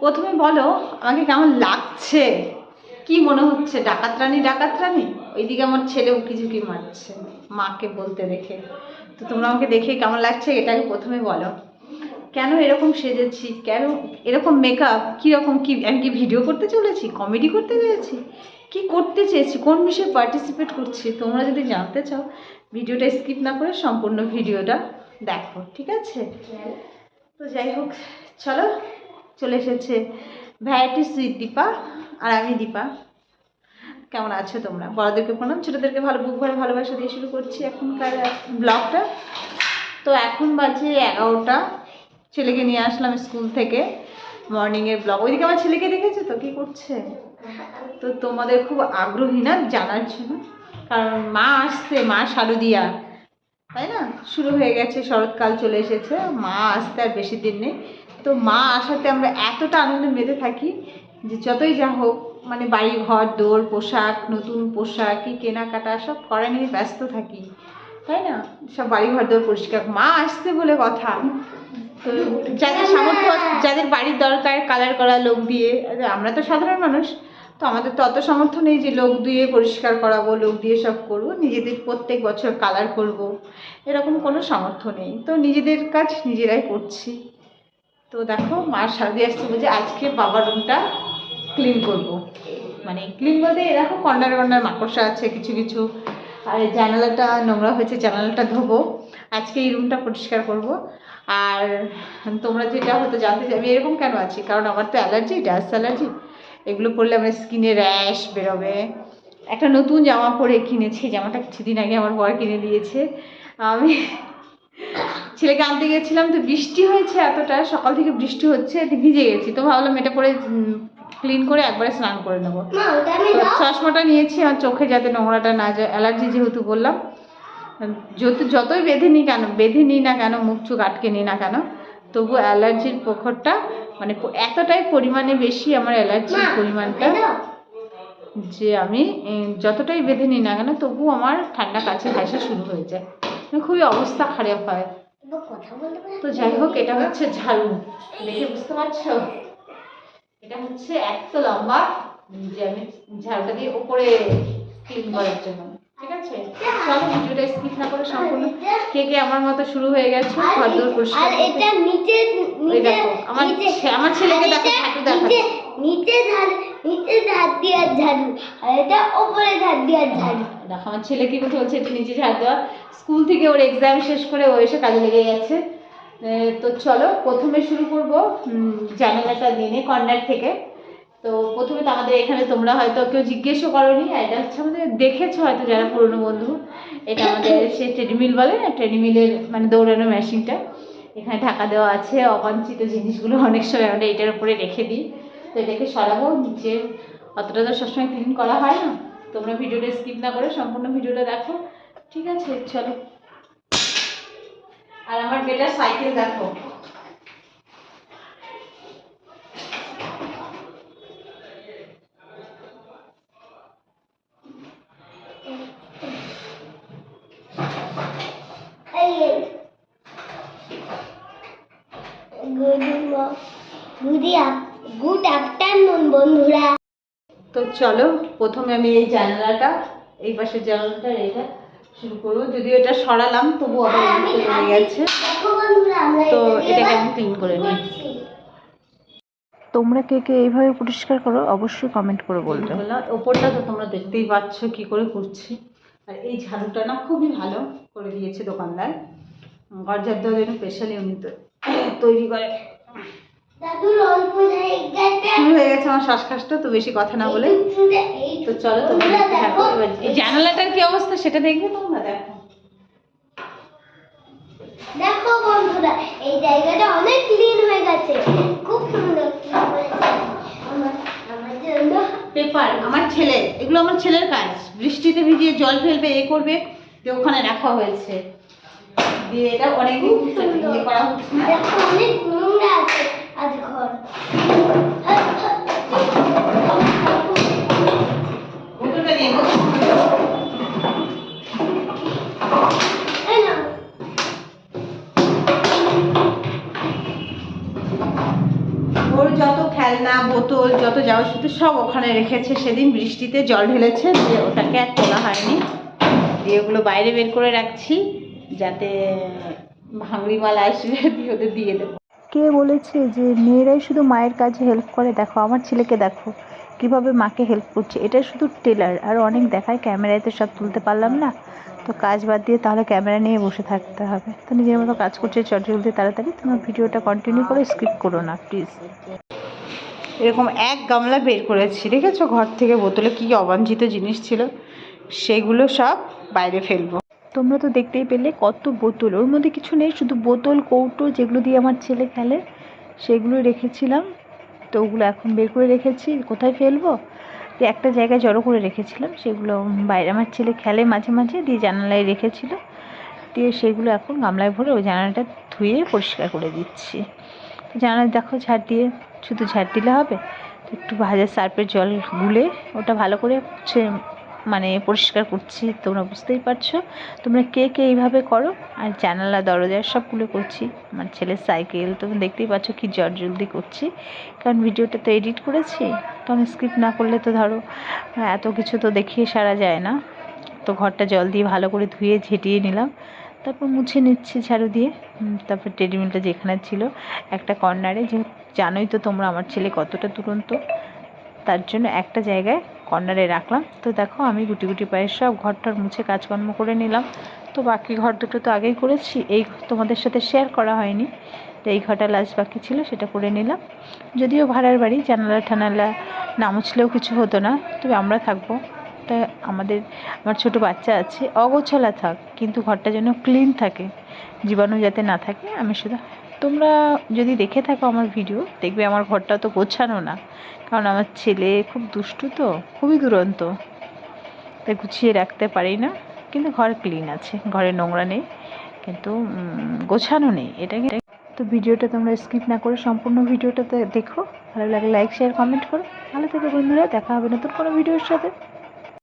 প্রথমে বলো, আমাকে কেমন লাগছে? কি মনে হচ্ছে? ডাকাত রানী ডাকাত রানী ওইদিকে আমার ছেলে উকি ঝুঁকি মারছে, মাকে বলতে দেখে। তো তোমরা আমাকে দেখে কেমন লাগছে? এটাকে প্রথমে বলো। কেন এরকম সেজেছি? কেন এরকম মেকআপ কীরকম কি, আমি কি ভিডিও করতে চলেছি? কমেডি করতে চেয়েছি কি করতে চেয়েছি? কোন বিষয়ে পার্টিসিপেট করছি? তোমরা যদি জানতে চাও ভিডিওটা স্কিপ না করে সম্পূর্ণ ভিডিওটা দেখো, ঠিক আছে? তো যাই হোক, চলো। চলে এসেছে। ভ্যারাইটি সুইট দীপা আর আমি দীপা। কেমন আছো তোমরা? বড়দেরকে প্রণাম, ছোটোদেরকে ভালো বুক ভরে ভালোবাসা দিয়ে শুরু করছি এখনকার ব্লগটা। তো এখন বাজে এগারোটা। ছেলেকে নিয়ে আসলাম স্কুল থেকে মর্নিংয়ের ব্লগ ওইদিকে আমার ছেলেকে দেখেছ তো? কী করছে? তো তোমাদের খুব আগ্রহী না জানার জন্য? কারণ মা আসছে, মা শারদিয়া তাই না? শুরু হয়ে গেছে, শরৎকাল চলে এসেছে। মা আসতে আর বেশি দিন নেই। তো মা আসাতে আমরা এতটা আনন্দে মেতে থাকি যে যতই যা হোক মানে বাড়ি ঘর দৌড় পোশাক, নতুন পোশাক কি কেনাকাটা সব করা নিয়ে ব্যস্ত থাকি, তাই না? সব বাড়ি ঘর দৌড় পরিষ্কার। মা আসছে বলে কথা। তো যাদের সামর্থ্য, যাদের বাড়ির দরকার কালার করা, লোক দিয়ে, আমরা তো সাধারণ মানুষ, তো আমাদের তো অত সামর্থ্য নেই যে লোক দিয়ে পরিষ্কার করাবো, লোক দিয়ে সব করব। নিজেদের প্রত্যেক বছর কালার করব, এরকম কোনো সামর্থ্য নেই। তো নিজেদের কাজ নিজেরাই করছি। তো দেখো মার সারদি আসছে বলছে আজকে বাবার রুমটা ক্লিন করব। মানে ক্লিন বলতে এরকম কর্নার কর্নার মাকড়সা আছে, কিছু কিছু। আর এই জানালাটা, নোংরা হয়েছে, জানালাটা ধোবো। আজকে এই রুমটা পরিষ্কার করব। আর তোমরা যেটা হয়তো জানতে চাই আমি এরকম কেন আছি? কারণ আমার তো অ্যালার্জি, ডাস্ট অ্যালার্জি। এগুলো পরলে আমার স্কিনে র্যাশ বেরোবে। একটা নতুন জামা পরে কিনেছি, জামাটা কিছুদিন আগে আমার বর কিনে দিয়েছে। আমি ছেলেকে আনতে গেছিলাম তো বৃষ্টি হয়েছে এতটা সকাল থেকে বৃষ্টি হচ্ছে ভিজে গেছি। তো ভাবলাম এটা পরে ক্লিন করে একবারে স্নান করে নেব। চশমাটা নিয়েছি আমার চোখে যাতে নোংরাটা না যায় অ্যালার্জি যেহেতু বললাম। যত যতই বেঁধে নিই কেন বেঁধে নিই না কেন মুখ চোখ আটকে নিই না কেন তবু অ্যালার্জির প্রখরটা মানে এতটাই পরিমাণে বেশি আমার অ্যালার্জির পরিমাণটা যে আমি যতটাই বেঁধে নিই না কেন তবু আমার ঠান্ডা কাছে ঘাসা শুরু হয়ে যায়। মানে খুবই অবস্থা খারাপ হয়। তো যাই হোক এটা হচ্ছে ঝাড়ু। দেখে বুঝতে পারছ? এটা হচ্ছে এত লম্বা যে আমি ঝাড়ুটা দিয়ে উপরে ক্লিন করার জন্য। ঠিক আছে? চলো ভিডিওটা স্কিপ না করে সম্পূর্ণ কে কে আমার মতো শুরু হয়ে গেছে আর ঘর দৌড় এই- পরিষ্কার আর এটা নিচে নিচে দেখো আমার আমার ছেলেকে দেখো ঝাঁটু নিচে নিচে ঝাড় নিচে ঝাড় আর এটা উপরে ঝাড় দেওয়ার ঝাড়ু দেখো, আমার ছেলে কি কথা বলছে এটা নিচে ঝাড় দেওয়া স্কুল থেকে ওর এক্সাম শেষ করে ও এসে কাজে লেগে গেছে। তো চলো, প্রথমে শুরু করব জানালাটা দিনে কর্নার থেকে। তো প্রথমে তো আমাদের এখানে তোমরা হয়তো কেউ জিজ্ঞেসও করনি এটা হচ্ছে আমাদের দেখেছ হয়তো যারা পুরনো বন্ধু। এটা আমাদের সে ট্রেডমিল বলে না ট্রেডমিলের মানে দৌড়ানো মেশিনটা এখানে ঢাকা দেওয়া আছে, অবাঞ্ছিত জিনিসগুলো অনেক সময় আমরা এটার উপরে রেখে দিই। তো এটাকে সরাবো নিচে অতটা তো সবসময় ক্লিন করা হয় না তোমরা ভিডিওটা স্কিপ না করে সম্পূর্ণ ভিডিওটা দেখো ঠিক আছে চলো আর আমার বেটার সাইকেল দেখো এই গুড গুড গুড আফটারনুন বন্ধুরা। তো চলো প্রথমে আমি এই জানালাটা এই পাশের জানালাটা এটা শুরু করব। যদিও এটা সরালাম তবু আবার রয়ে আমি- গেছে। তো দিয়ে এটাকে আমি ক্লিন করে নিই। তোমরা কে কে এইভাবে পরিষ্কার করো অবশ্যই কমেন্ট করে বলবে। বললাম ওপরটা তো তোমরা দেখতেই পাচ্ছ কি করে করছি। আর এই ঝাড়ুটা না খুবই ভালো করে দিয়েছে দোকানদার। দেওয়ার জন্য স্পেশালি উনি তো তৈরি করে। শুরু হয়ে গেছে আমার তো বেশি কথা না বলে। তো চলো তোমরা এই জানালাটার কি অবস্থা সেটা দেখবে তোমরা দেখো। দেখো বন্ধুরা এই জায়গাটা অনেক ক্লিন হয়ে গেছে। খুব সুন্দর পেপার আমার ছেলে এগুলো আমার ছেলের কাজ। বৃষ্টিতে ভিজিয়ে জল ফেলবে এ করবে দিয়ে ওখানে রাখা হয়েছে। দিয়ে এটা সুন্দর। ইয়ে করা হচ্ছে অনেক নোংরা আছে। ঘর। ও ওর যত খেলনা বোতল যত যাওয়ার সব ওখানে রেখেছে। সেদিন বৃষ্টিতে জল ঢেলেছে দিয়ে ওটাকে আর তোলা হয়নি। দিয়ে ওগুলো বাইরে বের করে রাখছি যাতে ভাঙড়ি মাল আসলে দিয়ে ওদের দিয়ে দেবো। কে বলেছে যে মেয়েরাই শুধু মায়ের কাজে হেল্প করে? দেখো, আমার ছেলেকে দেখো, কীভাবে মাকে হেল্প করছে। এটা শুধু টেলার আর অনেক দেখায় ক্যামেরায় তো সব তুলতে পারলাম না। তো কাজ বাদ দিয়ে তাহলে ক্যামেরা নিয়ে বসে থাকতে হবে। তো নিজের মতো কাজ করছে চট জলদি তাড়াতাড়ি। তোমার ভিডিওটা কন্টিনিউ করে স্কিপ করো না প্লিজ এরকম এক গামলা বের করেছি, দেখেছ? ঘর থেকে বোতলে কী অবাঞ্ছিত জিনিস ছিল? সেগুলো সব বাইরে ফেলব। তোমরা তো দেখতেই পেলে কত বোতল। ওর মধ্যে কিছু নেই, শুধু বোতল, কৌটো যেগুলো দিয়ে আমার ছেলে খেলে সেগুলো রেখেছিলাম। তো ওগুলো এখন বের করে রেখেছি। কোথায় ফেলব? একটা জায়গায় জড়ো করে রেখেছিলাম, সেগুলো বাইরে আমার ছেলে খেলে মাঝে মাঝে, দিয়ে জানালায় রেখেছিল। দিয়ে সেগুলো এখন গামলায় ভরে ওই জানালাটা ধুয়ে পরিষ্কার করে দিচ্ছি। জানালা দেখো ঝাড় দিয়ে, শুধু ঝাড় দিলে হবে? তো একটু ভাজা সার্ফের জল গুলে ওটা ভালো করে মানে পরিষ্কার করছি, তোমরা বুঝতেই পারছ। তোমরা কে কে এইভাবে করো, আর জানালা, দরজা সবগুলো করছি। আমার ছেলের সাইকেল তুমি দেখতেই পাচ্ছ কি জলদি করছি। কারণ ভিডিওটা তো এডিট করেছি, তো আমি স্কিপ না করলে তো ধরো, এত কিছু তো দেখিয়ে সারা যায় না। তো ঘরটা জল দিয়ে ভালো করে ধুয়ে ঝেঁটিয়ে নিলাম। তারপর মুছে নিচ্ছি ঝাড়ু দিয়ে। তারপর টেডিমিলটা যেখানে ছিল, একটা কর্নারে। যে জানোই তো তোমরা আমার ছেলে কতটা দুরন্ত। তার জন্য একটা জায়গায় কর্নারে রাখলাম। তো দেখো, আমি গুটি গুটি পায়ের সব ঘরটার মুছে কাজকর্ম করে নিলাম। তো বাকি ঘর দুটো তো আগেই করেছি। এই তোমাদের সাথে শেয়ার করা হয়নি। তো এই ঘরটা লাস্ট বাকি ছিল, সেটা করে নিলাম। যদিও ভাড়ার বাড়ি, জানালা ঠানালা না মুছলেও কিছু হতো না, তবে আমরা থাকব। তাই আমাদের, আমার ছোট বাচ্চা আছে, অগোছালা থাক, কিন্তু ঘরটা যেন ক্লিন থাকে। জীবাণু যাতে না থাকে, আমি শুধু তোমরা যদি দেখে থাকো আমার ভিডিও দেখবে আমার ঘরটা তো গোছানো না। কারণ আমার ছেলে খুব দুষ্টু তো, খুবই দুরন্ত। তাই গুছিয়ে রাখতে পারি না, কিন্তু ঘর ক্লিন আছে, ঘরে নোংরা নেই, কিন্তু গোছানো নেই। এটা তো ভিডিওটা তোমরা স্কিপ না করে সম্পূর্ণ ভিডিওটাতে দেখো। ভালো লাগলে লাইক শেয়ার কমেন্ট করো। ভালো থেকে বন্ধুরা, দেখা হবে নতুন কোনো ভিডিওর সাথে।